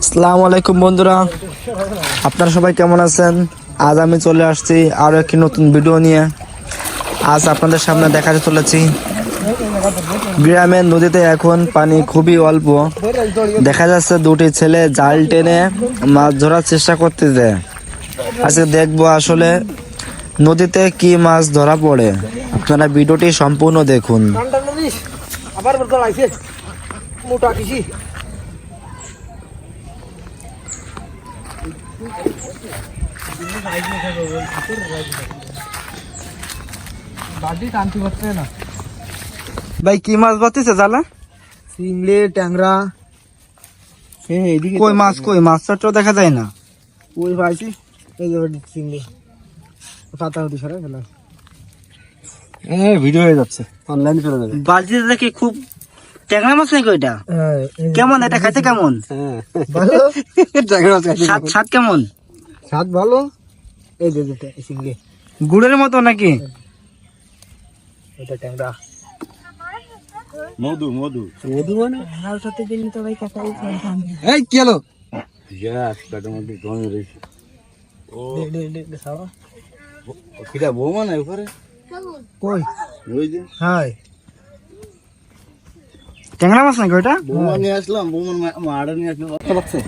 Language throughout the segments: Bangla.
আসসালামু আলাইকুম বন্ধুরা। আপনারা সবাই কেমন আছেন? আজ আমি চলে আসছি আরও একটি নতুন ভিডিও নিয়ে। আজ আপনাদের সামনে দেখাতে চলেছি। গ্রামের নদীতে এখন পানি খুবই অল্প। দেখা যাচ্ছে দুটি ছেলে জাল টেনে মাছ ধরার চেষ্টা করতেছে। আজকে দেখব আসলে নদীতে কি মাছ ধরা পড়ে। আপনারা ভিডিওটি সম্পূর্ণ দেখুন। কিছু টানতে পারছে না ভাই কি মাছ ধরতেছে জালা? চিংড়ি ট্যাংরা। কই মাছ কই? মাছটা দেখা যায় না। ওই পাইছি এই যে চিংড়ি পাতা সরে গেল ভিডিও হয়ে যাচ্ছে। অনলাইন চলে যাবে বালতিতে দেখি খুব ট্যাংরা মাছ নাকি ওইটা? কেমন? এটা খাইতে কেমন? হ্যাঁ ভালো? ট্যাংরা মাছ স্বাদ স্বাদ কেমন? স্বাদ ভালো? এই যে গুড়ের মতো নাকি? এটা ট্যাংরা। মধু মধু। মধু মানে? আর সাথে দিন তো ভাই কাকাই এই কি হলো? গ্যাস কাটার মধ্যে গরমে রয়েছে। দে দে দে দে সারা কিটা বৌমা না উপরে কই? ওই যে। হাই। ট্যাংরা মাছ নাকি ওইটা? বৌমা নিয়ে আসলাম বৌমার মাড়া নিয়ে আসলাম। কত লাগছে।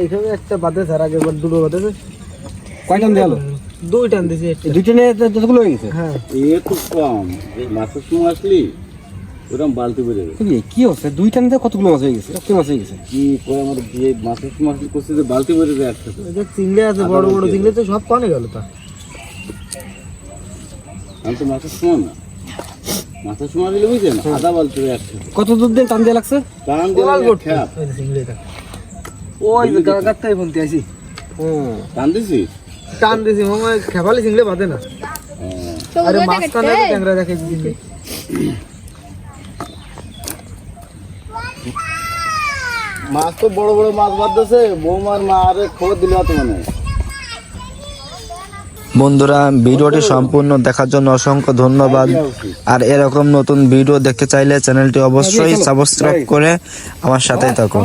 এইখানে একটা বাদে স্যার আগে বল দুটো বাদে কয় টান দিয়ালো দুই টান দিছি দুইটা নিয়ে যতগুলো হয়ে গেছে? হ্যাঁ। এ খুব কম। মাছের সময় আসলি ওরকম বালতি বেড়ে যাবে কি হচ্ছে দুই টান দিয়ে কতগুলো মাছ হয়ে গেছে? কত মাছ হয়ে গেছে? কি করে আমার যে মাছের আসলি করছে যে বালতি বেড়ে যায় একসাথে? চিংড়ি আছে বড় বড় চিংড়ি তো সব পানি গেল তা। আমি তো মাছের সময় না। মাছের সময় দিলে বুঝছেন আধা বালতি বেড়ে কত দূর দিয়ে টান দিয়ে লাগছে? টান চিংড়িটা ওই যে গাগাতাই বলতে আছি টান দিছিস? টান দিছি মামা খেপালি চিংড়ি বাদে না। আরে মাছখানে ট্যাংরা দেখে মাছ তো বড় বড় মাছ বাদ দিছে। বৌমার মা আরে খবর দিলে তো মানে বন্ধুরা ভিডিওটি সম্পূর্ণ দেখার জন্য অসংখ্য ধন্যবাদ। আর এরকম নতুন ভিডিও দেখতে চাইলে চ্যানেলটি অবশ্যই সাবস্ক্রাইব করে আমার সাথেই থাকুন।